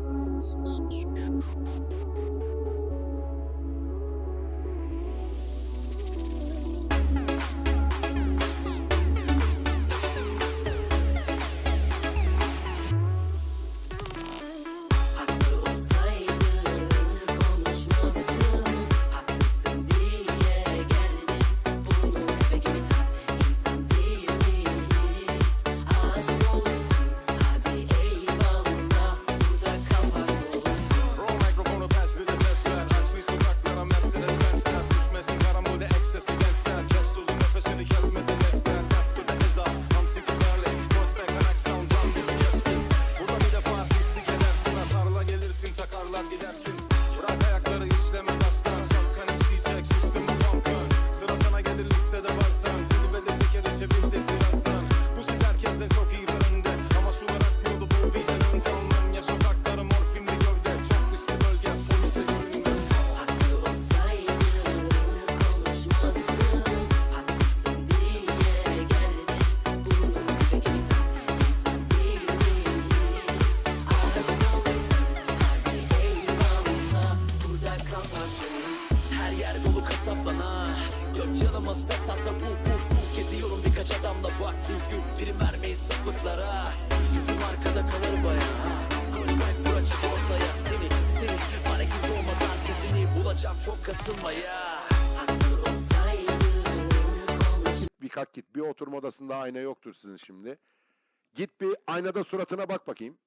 Thank you. Is it. Canımız fesatla puf puf puf Geziyorum birkaç adamla bak. Çünkü Biri mermiyi sapıklara Yüzüm arkada kalır baya Dönmek buracık ortaya. Seni, seni. Hareket olmadan izini bulacağım. Çok kasılmaya. Bir kalk git. Bir oturma odasında ayna yoktur sizin şimdi. Git bir aynada suratına bak bakayım.